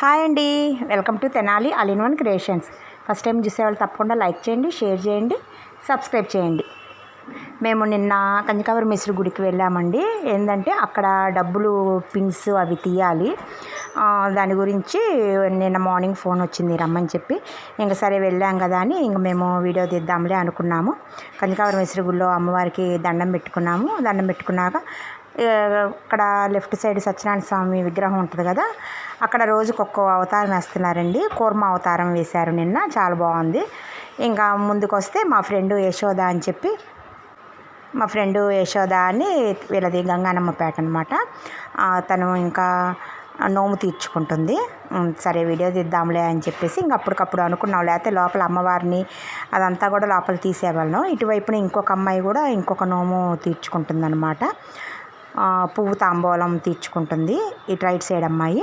Hi అండి. Welcome to Tenali all in one creations. First time చూసేవాళ్ళు తప్పకుండా like చేయండి షేర్ చేయండి సబ్స్క్రైబ్ చేయండి. మేము నిన్న కంచికావరి మిశ్రి గుడికి వెళ్ళామండి. ఏంటంటే అక్కడ డబ్బులు పిన్స్ అవి తీయాలి. దాని గురించి నిన్న మార్నింగ్ ఫోన్ వచ్చింది రమ్మని చెప్పి. ఇంక సరే వెళ్ళాం కదా అని ఇంక మేము వీడియో తీద్దాంలే అనుకున్నాము. కంచికావరి మిశ్రీ గుడిలో అమ్మవారికి దండం పెట్టుకున్నాము. దండం పెట్టుకున్నాక ఇక్కడ అక్కడ లెఫ్ట్ సైడ్ సత్యనారాయణ స్వామి విగ్రహం ఉంటుంది కదా అక్కడ రోజుకి ఒక్కో అవతారం వేస్తున్నారండి. కూర్మ అవతారం వేశారు నిన్న చాలా బాగుంది. ఇంకా ముందుకు వస్తే మా ఫ్రెండ్ యశోద అని చెప్పి మా ఫ్రెండ్ యశోద అని వీళ్ళది గంగానమ్మపేట అనమాట తను ఇంకా నోము తీర్చుకుంటుంది. సరే వీడియో తీద్దాంలే అని చెప్పేసి ఇంక అప్పటికప్పుడు అనుకున్నాం. లేకపోతే లోపల అమ్మవారిని అదంతా కూడా లోపల తీసేవాళ్ళం. ఇటువైపున ఇంకొక అమ్మాయి కూడా ఇంకొక నోము తీర్చుకుంటుంది అనమాట పువ్వు తాంబూలం తీర్చుకుంటుంది ఇటు రైట్ సైడ్ అమ్మాయి.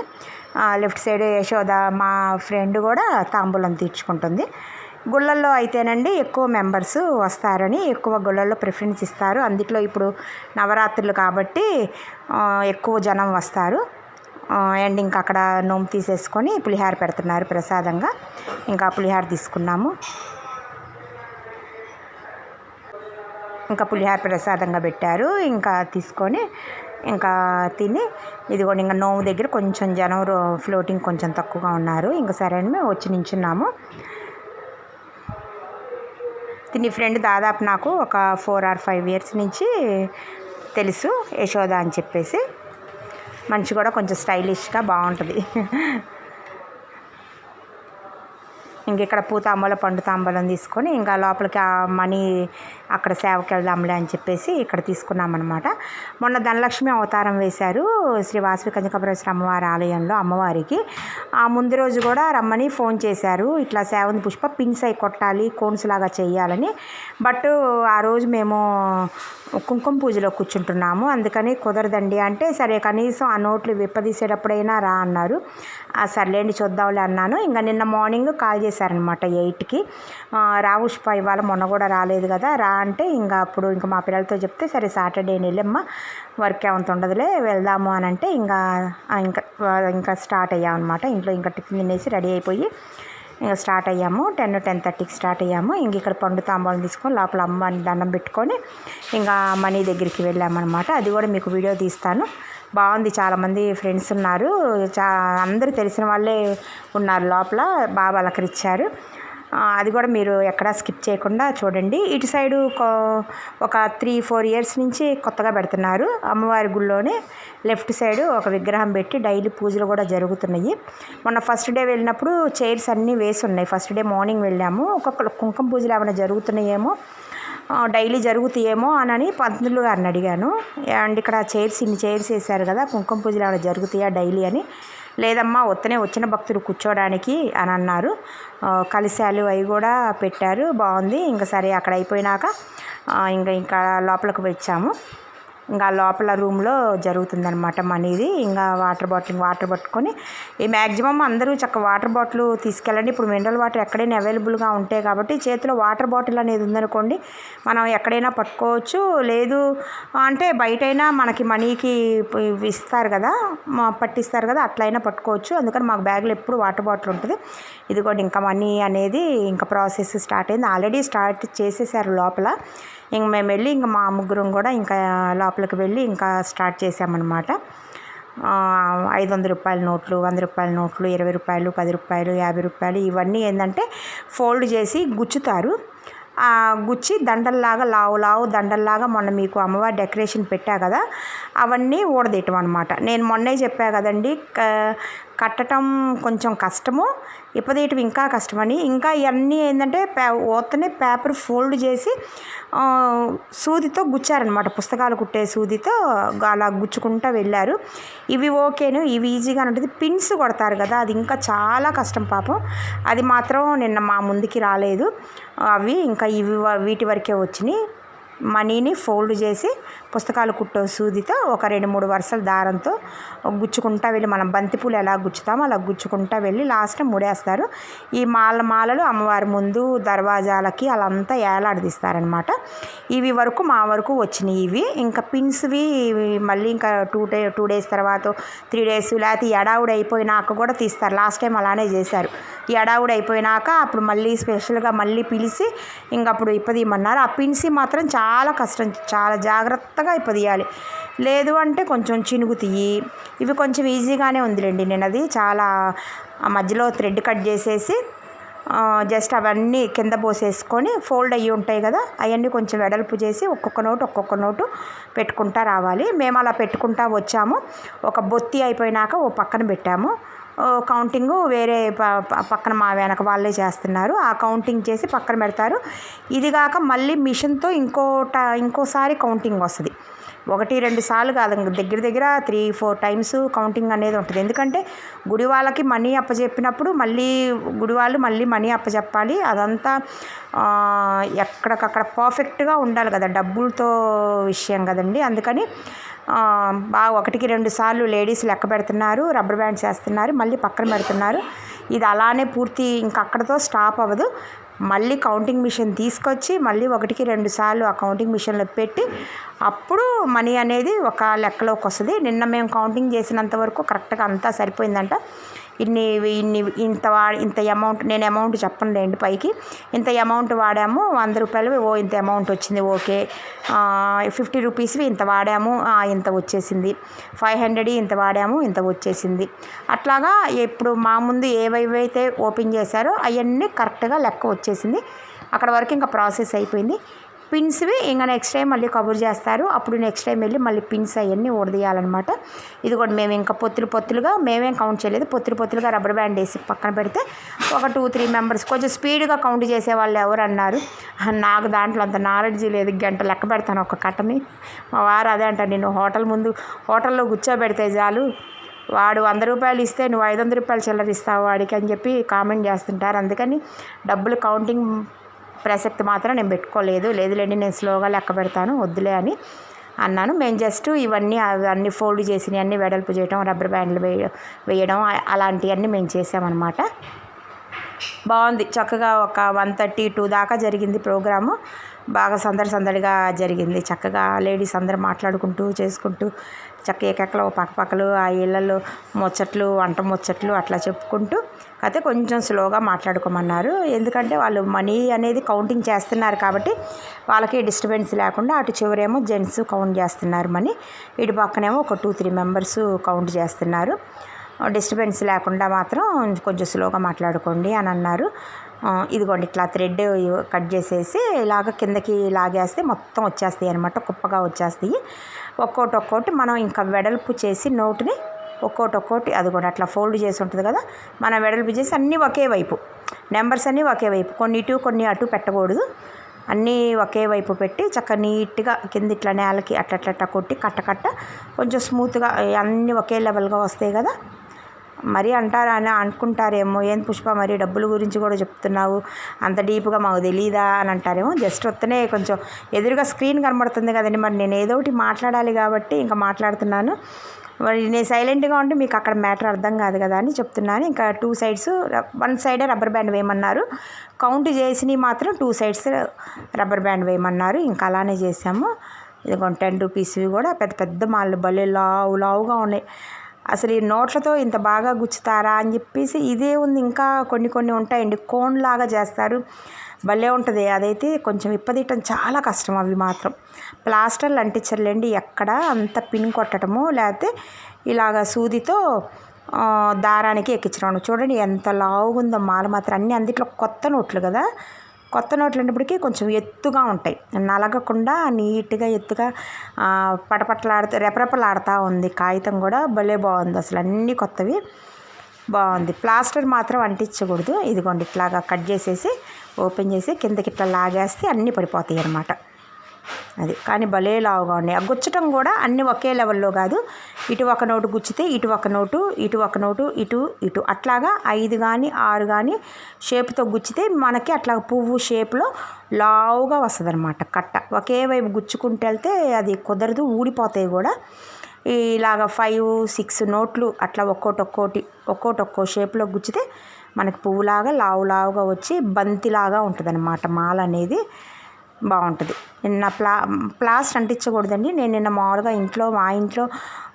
లెఫ్ట్ సైడ్ యశోద మా ఫ్రెండ్ కూడా తాంబూలం తీర్చుకుంటుంది. గుళ్ళల్లో అయితేనండి ఎక్కువ మెంబర్స్ వస్తారని ఎక్కువ గుళ్ళల్లో ప్రిఫరెన్స్ ఇస్తారు. అందుట్లో ఇప్పుడు నవరాత్రులు కాబట్టి ఎక్కువ జనం వస్తారు. అండ్ ఇంకా అక్కడ నోము తీసేసుకొని పులిహార పెడుతున్నారు ప్రసాదంగా. ఇంకా పులిహార తీసుకున్నాము. ఇంకా పులిహార ప్రసాదంగా పెట్టారు. ఇంకా తీసుకొని ఇంకా తిని ఇదిగోండి ఇంకా నోము దగ్గర కొంచెం జనం ఫ్లోటింగ్ కొంచెం తక్కువగా ఉన్నారు. ఇంకా సరే అని మేము వచ్చి నించున్నాము. తిని ఫ్రెండ్ దాదాపు నాకు ఒక ఫోర్ ఆర్ ఫైవ్ ఇయర్స్ నుంచి తెలుసు యశోద అని చెప్పేసి. మనిషి కూడా కొంచెం స్టైలిష్గా బాగుంటుంది. ఇంక ఇక్కడ పూతాంబలం పండు తాంబలం తీసుకొని ఇంకా లోపలికి ఆ మనీ అక్కడ సేవకి వెళ్దాంలే అని చెప్పేసి ఇక్కడ తీసుకున్నామన్నమాట. మొన్న ధనలక్ష్మి అవతారం వేశారు శ్రీ వాసవి కంచకపరేశ్వర అమ్మవారి ఆలయంలో అమ్మవారికి. ఆ ముందు రోజు కూడా రమ్మని ఫోన్ చేశారు. ఇట్లా సేవంతి పుష్ప పిన్స్ అయి కొట్టాలి కోన్స్ లాగా చేయాలని. బట్ ఆ రోజు మేము కుంకుమ పూజలో కూర్చుంటున్నాము. అందుకని కుదరదండి అంటే సరే కనీసం ఆ నోట్లు విప్పదీసేటప్పుడైనా రా అన్నారు. సర్లేండి చూద్దాంలే అన్నాను. ఇంకా నిన్న మార్నింగ్ కాల్ చేశారనమాట ఎయిట్కి. రావుష్ప ఇవాళ మొన్న కూడా రాలేదు కదా రా అంటే ఇంకా అప్పుడు ఇంకా మా పిల్లలతో చెప్తే సరే సాటర్డే వెళ్ళమ్మా వర్క్ ఏమంత ఉండదులే వెళ్దాము అని అంటే ఇంకా ఇంకా ఇంకా స్టార్ట్ అయ్యామన్నమాట. ఇంట్లో ఇంకా టిఫిన్ తినేసి రెడీ అయిపోయి ఇంకా స్టార్ట్ అయ్యాము. టెన్ టెన్ థర్టీకి స్టార్ట్ అయ్యాము. ఇంక ఇక్కడ పండు తాంబూలం తీసుకొని లోపల అమ్మని దండం పెట్టుకొని ఇంకా మనీ దగ్గరికి వెళ్ళామన్నమాట. అది కూడా మీకు వీడియో తీస్తాను. బాగుంది. చాలామంది ఫ్రెండ్స్ ఉన్నారు. చా అందరూ తెలిసిన వాళ్ళే ఉన్నారు లోపల. బాగా అలకరిచ్చారు అది కూడా మీరు ఎక్కడా స్కిప్ చేయకుండా చూడండి. ఇటు సైడు ఒక త్రీ ఫోర్ ఇయర్స్ నుంచి కొత్తగా పెడుతున్నారు. అమ్మవారి గుళ్ళోనే లెఫ్ట్ సైడ్ ఒక విగ్రహం పెట్టి డైలీ పూజలు కూడా జరుగుతున్నాయి. మొన్న ఫస్ట్ డే వెళ్ళినప్పుడు చైర్స్ అన్నీ వేసి ఉన్నాయి. ఫస్ట్ డే మార్నింగ్ వెళ్ళాము. ఒక్కొక్క కుంకుమ పూజలు ఏమైనా జరుగుతున్నాయేమో డైలీ జరుగుతాయేమో అని పంతులు గారిని అడిగాను. అండ్ ఇక్కడ చైర్స్ ఇన్ని చైర్స్ వేశారు కదా కుంకుమ పూజలు ఏమైనా జరుగుతాయా డైలీ అని. లేదమ్మా వత్తనే వచ్చిన భక్తులు కూర్చోడానికి అని అన్నారు. కలిశాలు అవి కూడా పెట్టారు బాగుంది. ఇంకా సరే అక్కడ అయిపోయినాక ఇంకా ఇంకా లోపలికి వచ్చాము. ఇంకా లోపల రూమ్లో జరుగుతుందనమాట మనీది. ఇంకా వాటర్ బాటిల్ వాటర్ పట్టుకొని ఈ మ్యాక్సిమం అందరూ చక్క వాటర్ బాటిల్ తీసుకెళ్ళండి. ఇప్పుడు మినరల్ వాటర్ ఎక్కడైనా అవైలబుల్గా ఉంటాయి కాబట్టి చేతిలో వాటర్ బాటిల్ అనేది ఉందనుకోండి మనం ఎక్కడైనా పట్టుకోవచ్చు. లేదు అంటే బయటైనా మనకి మనీకి ఇస్తారు కదా మా పట్టిస్తారు కదా అట్లయినా పట్టుకోవచ్చు. అందుకని మాకు బ్యాగ్లో ఎప్పుడు వాటర్ బాటిల్ ఉంటుంది. ఇదిగోండి ఇంకా మనీ అనేది ఇంకా ప్రాసెస్ స్టార్ట్ అయింది. ఆల్రెడీ స్టార్ట్ చేసేసారు లోపల. ఇంక మేము వెళ్ళి ఇంక మా ముగ్గురం కూడా ఇంకా లోపలికి వెళ్ళి ఇంకా స్టార్ట్ చేసామన్నమాట. ఐదు వందల రూపాయల నోట్లు వంద రూపాయల నోట్లు ఇరవై రూపాయలు పది రూపాయలు యాభై రూపాయలు ఇవన్నీ ఏంటంటే ఫోల్డ్ చేసి గుచ్చుతారు. గుచ్చి దండల్లాగా లావు లావు దండల్లాగా మొన్న మీకు అమ్మవారి డెకరేషన్ పెట్టా కదా అవన్నీ ఊడదీయటం అనమాట నేను మొన్నే చెప్పా కదండి కట్టడం కొంచెం కష్టము. ఇప్పదీయటం ఇంకా కష్టమని. ఇంకా ఇవన్నీ ఏంటంటే పే ఓతనే పేపర్ ఫోల్డ్ చేసి సూదితో గుచ్చారనమాట పుస్తకాలు కుట్టే సూదితో అలా గుచ్చుకుంటూ వెళ్ళారు. ఇవి ఓకేను. ఇవి ఈజీగా ఉంటుంది పిన్స్ కొడతారు కదా. అది ఇంకా చాలా కష్టం పాపం. అది మాత్రం నిన్న మా ముందుకి రాలేదు. అవి ఇంకా ఇవి వీటి వరకే వచ్చినాయి. మనీని ఫోల్డ్ చేసి పుస్తకాలు కుట్టో సూదితో ఒక రెండు మూడు వరుసల దారంతో గుచ్చుకుంటా వెళ్ళి మనం బంతిపూలు ఎలా గుచ్చుతామో అలా గుచ్చుకుంటా వెళ్ళి లాస్ట్ ముడేస్తారు. ఈ మాల మాలలు అమ్మవారి ముందు దర్వాజాలకి అలా అంతా ఏలాడదీస్తారనమాట ఇవి వరకు మా వరకు వచ్చినాయి ఇవి. ఇంకా పిన్స్వి మళ్ళీ ఇంకా టూ డే టూ డేస్ తర్వాత త్రీ డేస్ లేకపోతే ఎడావుడు అయిపోయినాక కూడా తీస్తారు. లాస్ట్ టైం అలానే చేశారు. ఎడావుడు అయిపోయినాక అప్పుడు మళ్ళీ స్పెషల్గా మళ్ళీ పిలిచి ఇంక అప్పుడు ఇప్పదీయమన్నారు. ఆ పిన్సి మాత్రం చాలా కష్టం చాలా జాగ్రత్తగా ఇప్పదీయాలి లేదు అంటే కొంచెం చినుగు తీయి. ఇవి కొంచెం ఈజీగానే ఉందిలేండి. నేను అది చాలా మధ్యలో థ్రెడ్ కట్ చేసేసి జస్ట్ అవన్నీ కింద పోసేసుకొని ఫోల్డ్ అయ్యి ఉంటాయి కదా అవన్నీ కొంచెం వెడల్పు చేసి ఒక్కొక్క నోటు ఒక్కొక్క నోటు పెట్టుకుంటా రావాలి. మేము అలా పెట్టుకుంటా వచ్చాము. ఒక బొత్తి అయిపోయినాక ఓ పక్కన పెట్టాము. కౌంటింగ్ వేరే పక్కన మా వెనక వాళ్ళే చేస్తున్నారు. ఆ కౌంటింగ్ చేసి పక్కన పెడతారు. ఇది కాక మళ్ళీ మిషన్తో ఇంకో ఇంకోసారి కౌంటింగ్ వస్తుంది ఒకటి రెండు సార్లు కాదు. దగ్గర దగ్గర త్రీ ఫోర్ టైమ్స్ కౌంటింగ్ అనేది ఉంటుంది. ఎందుకంటే గుడి వాళ్ళకి మనీ అప్పచెప్పినప్పుడు మళ్ళీ గుడి వాళ్ళు మళ్ళీ మనీ అప్పచెప్పాలి అదంతా ఎక్కడికక్కడ పర్ఫెక్ట్గా ఉండాలి కదా డబ్బులతో విషయం కదండి. అందుకని బాగా ఒకటికి రెండు సార్లు లేడీస్ లెక్క పెడుతున్నారు. రబ్బర్ బ్యాండ్స్ వేస్తున్నారు మళ్ళీ పక్కన పెడుతున్నారు. ఇది అలానే పూర్తి ఇంక అక్కడతో స్టాప్ అవ్వదు. మళ్ళీ కౌంటింగ్ మిషన్ తీసుకొచ్చి మళ్ళీ ఒకటికి రెండు సార్లు ఆ కౌంటింగ్ మిషన్లో పెట్టి అప్పుడు మనీ అనేది ఒక లెక్కలోకి వస్తుంది. నిన్న మేము కౌంటింగ్ చేసినంత వరకు కరెక్ట్గా అంతా సరిపోయిందంట. ఇన్ని ఇన్ని ఇంత వా ఇంత అమౌంట్ నేను అమౌంట్ చెప్పనులేండి పైకి. ఇంత అమౌంట్ వాడాము వంద రూపాయలు ఓ ఇంత అమౌంట్ వచ్చింది ఓకే. ఫిఫ్టీ రూపీస్వి ఇంత వాడాము ఇంత వచ్చేసింది. ఫైవ్ హండ్రెడ్ ఇంత వాడాము ఇంత వచ్చేసింది. అట్లాగా ఇప్పుడు మా ముందు ఏవైతే ఓపెన్ చేశారో అవన్నీ కరెక్ట్గా లెక్క వచ్చేసింది. అక్కడ వరకు ఇంకా ప్రాసెస్ అయిపోయింది. పిన్స్వి ఇంకా నెక్స్ట్ టైం మళ్ళీ కబుర్ చేస్తారు. అప్పుడు నెక్స్ట్ టైం వెళ్ళి మళ్ళీ పిన్స్ అవన్నీ ఊడదీయాలన్నమాట. ఇది కూడా మేము ఇంకా పొత్తులు పొత్తులుగా మేమేం కౌంట్ చేయలేదు. పొత్తులు పొత్తులుగా రబ్బర్ బ్యాండ్ వేసి పక్కన పెడితే ఒక టూ త్రీ మెంబర్స్ కొంచెం స్పీడ్గా కౌంట్ చేసే వాళ్ళు ఎవరు అన్నారు నాకు దాంట్లో అంత నాలెడ్జ్ లేదు. గంట లెక్క పెడతాను ఒక కట్టని మా వారు అదే అంట నేను హోటల్ ముందు హోటల్లో కూర్చోబెడితే చాలు. వాడు వంద రూపాయలు ఇస్తే నువ్వు ఐదు వందల రూపాయలు చిల్లర ఇస్తావు వాడికి అని చెప్పి కామెంట్ చేస్తుంటారు. అందుకని డబ్బులు కౌంటింగ్ ప్రసక్తి మాత్రం నేను పెట్టుకోలేదు. లేదులేండి నేను స్లోగా లెక్క పెడతాను వద్దులే అని అన్నాను. మేము జస్ట్ ఇవన్నీ అవన్నీ ఫోల్డ్ చేసినవి అన్నీ వెడల్పు చేయడం రబ్బర్ బ్యాండ్లు వేయ వేయడం అలాంటివన్నీ మేము చేసామన్నమాట. బాగుంది. చక్కగా ఒక వన్ థర్టీ టూ దాకా జరిగింది ప్రోగ్రాము. బాగా సందడి సందడిగా జరిగింది. చక్కగా లేడీస్ అందరు మాట్లాడుకుంటూ చేసుకుంటూ చక్క ఏకెక్కలో పక్కపక్కలు ఆ ఇళ్ళల్లో ముచ్చట్లు వంట ముచ్చట్లు అట్లా చెప్పుకుంటూ అయితే కొంచెం స్లోగా మాట్లాడుకోమన్నారు. ఎందుకంటే వాళ్ళు మనీ అనేది కౌంటింగ్ చేస్తున్నారు కాబట్టి వాళ్ళకి డిస్టర్బెన్స్ లేకుండా అటు చివరేమో జెంట్స్ కౌంట్ చేస్తున్నారు మనీ ఇటు పక్కనేమో ఒక టూ త్రీ మెంబర్స్ కౌంట్ చేస్తున్నారు. డిస్టర్బెన్స్ లేకుండా మాత్రం కొంచెం స్లోగా మాట్లాడుకోండి అని అన్నారు. ఇదిగోండి ఇట్లా థ్రెడ్ కట్ చేసేసి ఇలాగ కిందకి లాగేస్తే మొత్తం వచ్చేస్తాయి అనమాట కుప్పగా వచ్చేస్తాయి. ఒక్కోటి ఒక్కోటి మనం ఇంకా వెడల్పు చేసి నోటుని ఒక్కోటి ఒక్కోటి అది కూడా అట్లా ఫోల్డ్ చేసి ఉంటుంది కదా మనం వెడల్పు చేసి అన్నీ ఒకే వైపు నెంబర్స్ అన్నీ ఒకే వైపు కొన్ని ఇటు కొన్ని అటు పెట్టకూడదు. అన్నీ ఒకే వైపు పెట్టి చక్కగా నీట్గా కింద ఇట్లా నేలకి అట్లట్లట్ట అట్లా కొట్టి కట్ట కట్ట కొంచెం స్మూత్గా అన్నీ ఒకే లెవెల్గా వస్తాయి కదా. మరి అంటారా అని అనుకుంటారేమో. ఏం పుష్ప మరి డబ్బుల గురించి కూడా చెప్తున్నావు? అంత డీప్గా మాకు తెలియదా అని అంటారేమో. జస్ట్ వస్తేనే కొంచెం ఎదురుగా స్క్రీన్ కనబడుతుంది కదండి. మరి నేను ఏదో ఒకటి మాట్లాడాలి కాబట్టి ఇంకా మాట్లాడుతున్నాను. మరి నేను సైలెంట్గా ఉంటే మీకు అక్కడ మ్యాటర్ అర్థం కాదు కదా అని చెప్తున్నాను. ఇంకా టూ సైడ్స్ వన్ సైడే రబ్బర్ బ్యాండ్ వేయమన్నారు. కౌంట్ చేసినవి మాత్రం టూ సైడ్స్ రబ్బర్ బ్యాండ్ వేయమన్నారు. ఇంకా అలానే చేసాము ఇదిగో టెన్ రూపీస్వి కూడా పెద్ద పెద్ద మాలు భలే లావు లావుగా ఉన్నాయి. అసలు ఈ నోట్లతో ఇంత బాగా గుచ్చుతారా అని చెప్పేసి ఇదే ఉంది. ఇంకా కొన్ని కొన్ని ఉంటాయండి. కోన్ లాగా చేస్తారు. భలే ఉంటుంది. అదైతే కొంచెం ఇప్పదీయటం చాలా కష్టం అవి మాత్రం. ప్లాస్టర్లు అంటించర్లేండి ఎక్కడ అంత పిన్ కొట్టడము లేకపోతే ఇలాగ సూదితో దారానికి ఎక్కించడం. చూడండి ఎంత లావుగుందో. మాల మాత్రం అన్నీ అందుట్లో కొత్త నోట్లు కదా. కొత్త నోట్లు అనేప్పటికీ కొంచెం ఎత్తుగా ఉంటాయి. నలగకుండా నీట్గా ఎత్తుగా పటపట్లాడుతూ రెపరెపలాడుతూ ఉంది. కాగితం కూడా భలే బాగుంది. అసలు అన్నీ కొత్తవి బాగుంది. ప్లాస్టర్ మాత్రం అంటించకూడదు. ఇదిగోండి ఇట్లాగా కట్ చేసేసి ఓపెన్ చేసి కిందకి ఇట్లా లాగేస్తే అన్నీ పడిపోతాయి అన్నమాట. అది. కానీ భలే లావుగా ఉన్నాయి. ఆ గుచ్చటం కూడా అన్ని ఒకే లెవెల్లో కాదు. ఇటు ఒక నోటు గుచ్చితే ఇటు ఒక నోటు ఇటు ఒక నోటు ఇటు ఇటు. అట్లాగా ఐదు కానీ ఆరు కానీ షేప్తో గుచ్చితే మనకి అట్లా పువ్వు షేప్లో లావుగా వస్తుంది అనమాట కట్ట. ఒకే వైపు గుచ్చుకుంటూ వెళ్తే అది కుదరదు ఊడిపోతాయి కూడా. ఇలాగ ఫైవ్ సిక్స్ నోట్లు అట్లా ఒక్కోటి ఒక్కోటి ఒక్కోటి ఒక్కో షేప్లో గుచ్చితే మనకి పువ్వులాగా లావు లావుగా వచ్చి బంతిలాగా ఉంటుంది అనమాట మాల అనేది బాగుంటుంది. నిన్న ప్లా ప్లాస్టర్ అంటించకూడదండి. నేను నిన్న మామూలుగా ఇంట్లో మా ఇంట్లో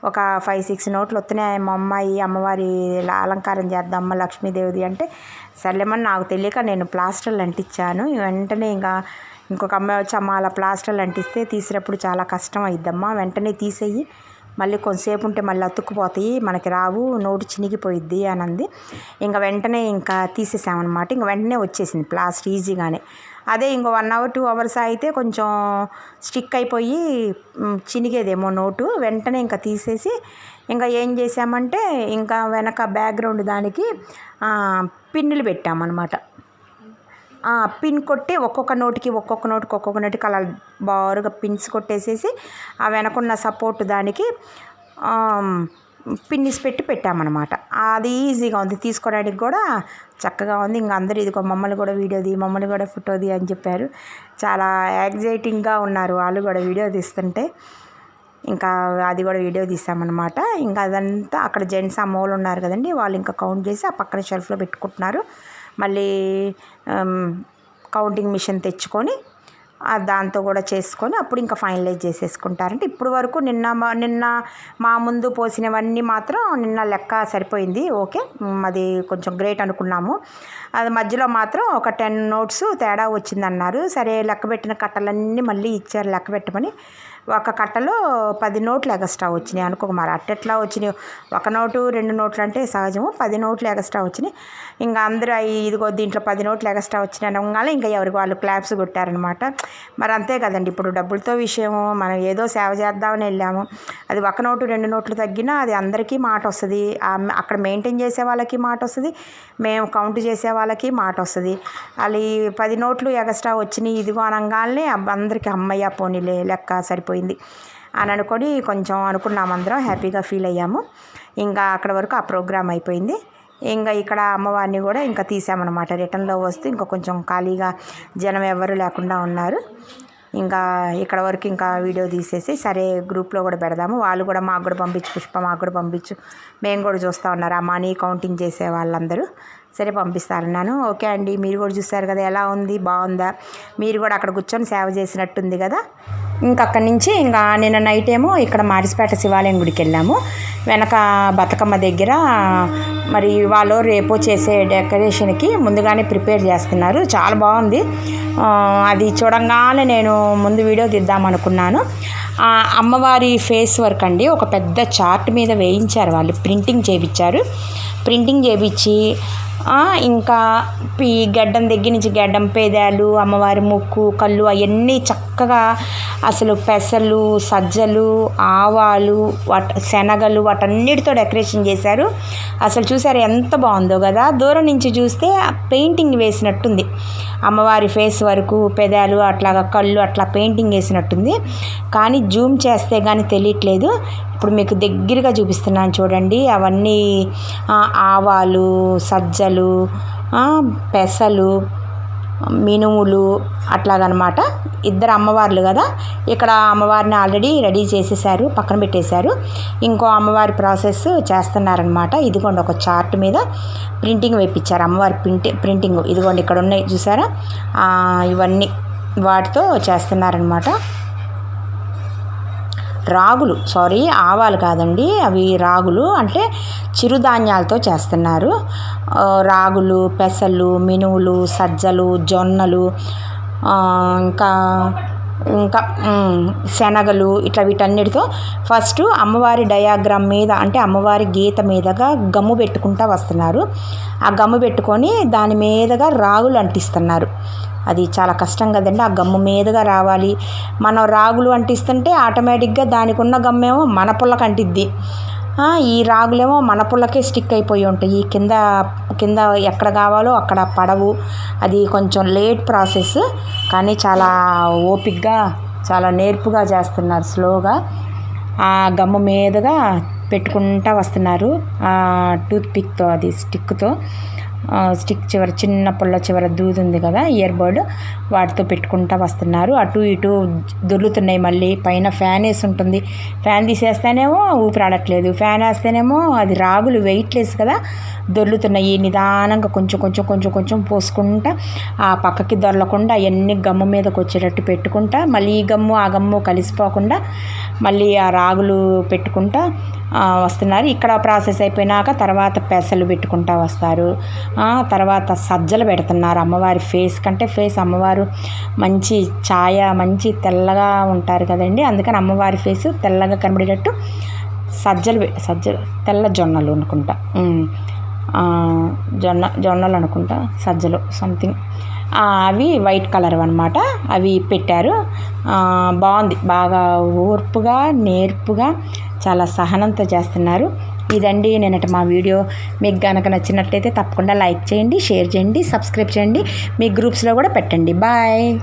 ఒక ఫైవ్ సిక్స్ నోట్లు వస్తున్నాయి మా అమ్మాయి అమ్మవారి అలంకారం చేద్దామ్మ లక్ష్మీదేవిది అంటే సర్లేమని నాకు తెలియక నేను ప్లాస్టర్లు అంటించాను. వెంటనే ఇంకా ఇంకొక అమ్మాయి వచ్చి అమ్మ అలా ప్లాస్టర్లు అంటిస్తే తీసినప్పుడు చాలా కష్టం అయిద్దమ్మా. వెంటనే తీసేయి. మళ్ళీ కొంతసేపు ఉంటే మళ్ళీ అతుక్కుపోతాయి. మనకి రావు. నోటు చినిగిపోయిద్ది అని అంది. ఇంకా వెంటనే ఇంకా తీసేసామన్నమాట. ఇంకా వెంటనే వచ్చేసింది ప్లాస్టర్ ఈజీగానే. అదే ఇంకో వన్ అవర్ టూ అవర్స్ అయితే కొంచెం స్టిక్ అయిపోయి చినిగేదేమో నోటు. వెంటనే ఇంకా తీసేసి ఇంకా ఏం చేసామంటే ఇంకా వెనక బ్యాక్గ్రౌండ్ దానికి పిన్నులు పెట్టామన్నమాట. పిన్ కొట్టి ఒక్కొక్క నోటికి ఒక్కొక్క నోటికి ఒక్కొక్క నోటికి అలా బారుగా పిన్స్ కొట్టేసేసి ఆ వెనకున్న సపోర్ట్ దానికి పిన్నిస్ పెట్టి పెట్టామన్నమాట. అది ఈజీగా ఉంది. తీసుకోవడానికి కూడా చక్కగా ఉంది. ఇంకా అందరూ ఇదిగో మమ్మల్ని కూడా వీడియోది మమ్మల్ని కూడా ఫోటోది అని చెప్పారు. చాలా ఎగ్జైటింగ్గా ఉన్నారు వాళ్ళు కూడా వీడియో తీస్తుంటే. ఇంకా అది కూడా వీడియో తీసామన్నమాట. ఇంకా అదంతా అక్కడ జెంట్స్ అమ్మోళ్ళు ఉన్నారు కదండి వాళ్ళు ఇంకా కౌంట్ చేసి ఆ పక్కన షెల్ఫ్లో పెట్టుకుంటున్నారు. మళ్ళీ కౌంటింగ్ మిషన్ తెచ్చుకొని దాంతో కూడా చేసుకొని అప్పుడు ఇంకా ఫైనలైజ్ చేసేసుకుంటారంటే ఇప్పుడు వరకు నిన్న నిన్న మా ముందు పోసినవన్నీ మాత్రం నిన్న లెక్క సరిపోయింది. ఓకే అది కొంచెం గ్రేట్ అనుకున్నాము. అది మధ్యలో మాత్రం ఒక టెన్ నోట్స్ తేడా వచ్చిందన్నారు. సరే లెక్క పెట్టిన కట్టలన్నీ మళ్ళీ ఇచ్చారు లెక్క పెట్టమని. ఒక కట్టలో పది నోట్లు ఎగస్ట్రా వచ్చినాయి. అనుకో మరి అట్టెట్లా వచ్చినాయి? ఒక నోటు రెండు నోట్లు అంటే సహజము. పది నోట్లు ఎగస్ట్రా వచ్చినాయి. ఇంకా అందరూ ఇదిగో దీంట్లో పది నోట్లు ఎగస్ట్రా వచ్చినాయి అనగానే ఇంకా ఎవరికి వాళ్ళు క్లాప్స్ కొట్టారనమాట మరి అంతే కదండి. ఇప్పుడు డబ్బులతో విషయము మనం ఏదో సేవ చేద్దామని వెళ్ళాము. అది ఒక నోటు రెండు నోట్లు తగ్గినా అది అందరికీ మాట వస్తుంది. అక్కడ మెయింటైన్ చేసే వాళ్ళకి మాట వస్తుంది. మేము కౌంట్ చేసే వాళ్ళకి మాట వస్తుంది. అది పది నోట్లు ఎగస్ట్రా వచ్చినాయి ఇదిగో అనగానే అందరికీ అమ్మయ్య పోనీలే లెక్క సరిపోయి అయిపోయింది. అని అనుకొని కొంచెం అనుకున్నాం అందరం హ్యాపీగా ఫీల్ అయ్యాము. ఇంకా అక్కడ వరకు ఆ ప్రోగ్రామ్ అయిపోయింది. ఇంకా ఇక్కడ అమ్మవారిని కూడా ఇంకా తీసామన్నమాట. రిటర్న్లో వస్తే ఇంకా కొంచెం ఖాళీగా జనం ఎవరు లేకుండా ఉన్నారు. ఇంకా ఇక్కడ వరకు ఇంకా వీడియో తీసేసి సరే గ్రూప్లో కూడా పెడదాము. వాళ్ళు కూడా మాకు కూడా పంపించు పుష్ప మాకు కూడా పంపించు. మేము కూడా చూస్తూ ఉన్నారు. ఆ మనీ కౌంటింగ్ చేసే వాళ్ళందరూ. సరే పంపిస్తానన్నాను ఓకే అండి. మీరు కూడా చూస్తారు కదా ఎలా ఉంది బాగుందా? మీరు కూడా అక్కడ కూర్చొని సేవ చేసినట్టుంది కదా. ఇంక అక్కడి నుంచి ఇంకా నిన్న నైట్ ఏమో ఇక్కడ మారిసిపేట శివాలయం గుడికి వెళ్ళాము. వెనక బతుకమ్మ దగ్గర మరి వాళ్ళు రేపు చేసే డెకరేషన్కి ముందుగానే ప్రిపేర్ చేస్తున్నారు. చాలా బాగుంది. అది చూడంగానే నేను ముందు వీడియో తీద్దామనుకున్నాను అమ్మవారి ఫేస్ వర్క్ అండి. ఒక పెద్ద చార్ట్ మీద వేయించారు వాళ్ళు. ప్రింటింగ్ చేయించారు ప్రింటింగ్ చేయించి ఇంకా ఈ గడ్డం దగ్గర నుంచి గడ్డం పేదాలు అమ్మవారి ముక్కు కళ్ళు అవన్నీ చక్కగా అసలు పెసలు సజ్జలు ఆవాలు వాట శనగలు వాటన్నిటితో డెకరేషన్ చేశారు. అసలు చూసారు ఎంత బాగుందో కదా? దూరం నుంచి చూస్తే పెయింటింగ్ వేసినట్టుంది. అమ్మవారి ఫేస్ వరకు పెదాలు అట్లాగా కళ్ళు అట్లా పెయింటింగ్ వేసినట్టుంది. కానీ జూమ్ చేస్తే కానీ తెలియట్లేదు. ఇప్పుడు మీకు దగ్గరగా చూపిస్తున్నాను చూడండి. అవన్నీ ఆవాలు సజ్జలు పెసలు మినుములు అట్లాగనమాట. ఇద్దరు అమ్మవార్లు కదా. ఇక్కడ అమ్మవారిని ఆల్రెడీ రెడీ చేసేసారు పక్కన పెట్టేశారు. ఇంకో అమ్మవారి ప్రాసెస్ చేస్తున్నారనమాట. ఇదిగోండి ఒక చార్ట్ మీద ప్రింటింగ్ వేయించారు అమ్మవారి ప్రింటి ప్రింటింగ్ ఇదిగోండి ఇక్కడ ఉన్నాయి చూసారా ఇవన్నీ వాటితో చేస్తున్నారనమాట. రాగులు సారీ ఆవాలు కాదండి. అవి రాగులు అంటే చిరుధాన్యాలతో చేస్తున్నారు. రాగులు పెసలు మినువులు సజ్జలు జొన్నలు ఇంకా ఇంకా శనగలు ఇట్లా వీటన్నిటితో ఫస్ట్ అమ్మవారి డయాగ్రామ్ మీద అంటే అమ్మవారి గీత మీదగా గమ్ము పెట్టుకుంటా వస్తున్నారు. ఆ గమ్ము పెట్టుకొని దాని మీదగా రాగులు అంటిస్తున్నారు. అది చాలా కష్టం కదండి ఆ గమ్ము మీదుగా రావాలి. మనం రాగులు అంటిస్తుంటే ఆటోమేటిక్గా దానికి ఉన్న గమ్మేమో మన పుల్లకి అంటిద్ది ఈ రాగులేమో మన పుల్లకే స్టిక్ అయిపోయి ఉంటాయి. కింద కింద ఎక్కడ కావాలో అక్కడ పడవు. అది కొంచెం లేట్ ప్రాసెస్ కానీ చాలా ఓపిక్గా చాలా నేర్పుగా చేస్తున్నారు స్లోగా. ఆ గమ్ము మీదుగా పెట్టుకుంటా వస్తున్నారు. టూత్ పిక్తో అది స్టిక్తో. స్టిక్ చివర చిన్న పుల్ల చివర దూది ఉంది కదా ఇయర్ బర్డ్ వాటితో పెట్టుకుంటా వస్తున్నారు. అటు ఇటు దొర్లుతున్నాయి మళ్ళీ. పైన ఫ్యాన్ వేసి ఉంటుంది. ఫ్యాన్ తీసేస్తేనేమో ఊపిరాడట్లేదు ఫ్యాన్ వేస్తేనేమో అది రాగులు వెయిట్లెస్ కదా దొర్లుతున్నాయి. నిదానంగా కొంచెం కొంచెం కొంచెం కొంచెం పోసుకుంటా ఆ పక్కకి దొరలకుండా అవన్నీ గమ్ము మీదకి వచ్చేటట్టు పెట్టుకుంటా మళ్ళీ ఈ గమ్ము ఆ గమ్ము కలిసిపోకుండా మళ్ళీ ఆ రాగులు పెట్టుకుంటా వస్తున్నారు. ఇక్కడ ప్రాసెస్ అయిపోయినాక తర్వాత పెసలు పెట్టుకుంటా వస్తారు. తర్వాత సజ్జలు పెడుతున్నారు అమ్మవారి ఫేస్ కంటే. ఫేస్ అమ్మవారు మంచి ఛాయ మంచి తెల్లగా ఉంటారు కదండి. అందుకని అమ్మవారి ఫేస్ తెల్లగా కనబడేటట్టు సజ్జలు సజ్జలు తెల్ల జొన్నలు అనుకుంటా. జొన్న జొన్నలు అనుకుంటా సజ్జలు సంథింగ్ అవి వైట్ కలర్ అనమాట అవి పెట్టారు. బాగుంది. బాగా ఓర్పుగా నేర్పుగా చాలా సహనంతో చేస్తున్నారు. ఇదండి నేనట మా వీడియో. మీకు కనుక నచ్చినట్లయితే తప్పకుండా లైక్ చేయండి షేర్ చేయండి సబ్స్క్రైబ్ చేయండి. మీ గ్రూప్స్లో కూడా పెట్టండి. బాయ్.